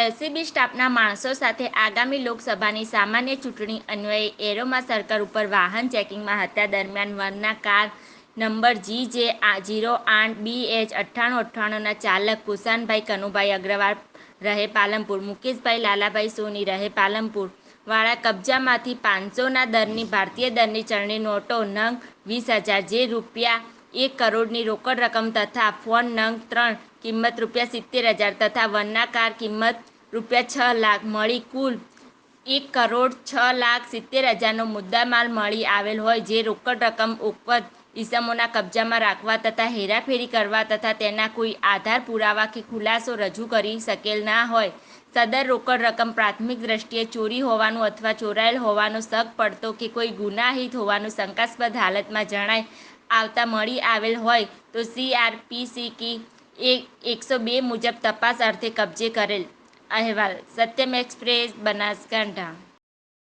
LCB સ્ટાફના માણસો સાથે આગામી લોકસભાની સામાન્ય ચૂંટણી અન્વયે એરોમા સર્કલ ઉપર વાહન ચેકિંગમાં હતા દરમિયાન વરના કાર નંબર જી જે જીરો આઠ બી એચ અઠ્ઠાણું અઠ્ઠાણુંના ચાલક કુશાનભાઈ કનુભાઈ અગ્રવાલ રહે પાલનપુર, મુકેશભાઈ લાલાભાઈ સોની રહે પાલનપુર. વાળા કબજામાંથી પાંચસોના દરની ભારતીય દરની ચલણી નોટો નંગ વીસ હજાર જે રૂપિયા, એક કરોડની રોકડ રકમ તથા ફોન નંગ ત્રણ કિંમત રૂપિયા સિત્તેર હજાર તથા વરના કાર કિંમત રૂપિયા છ લાખ મળી કુલ એક કરોડ છ લાખ સિત્તેર હજારનો મુદ્દામાલ મળી આવેલ હોય જે રોકડ રકમ ઉપજ ઇસમોના કબજામાં રાખવા તથા હેરાફેરી કરવા તથા તેના કોઈ આધાર પુરાવા કે ખુલાસો રજૂ કરી શકેલ ના હોય. સદર રોકડ રકમ પ્રાથમિક દ્રષ્ટિએ ચોરી હોવાનું અથવા ચોરાયેલ હોવાનો શક પડતો કે કોઈ ગુનાહિત હોવાનું શંકાસ્પદ હાલતમાં જણાય આવતા મળી આવેલ હોય તો સીઆરપીસી કી એક એકસો બે મુજબ તપાસ અર્થે કબજે કરેલ. અહેવાલ સત્યમ એક્સપ્રેસ બનાસકાંઠા.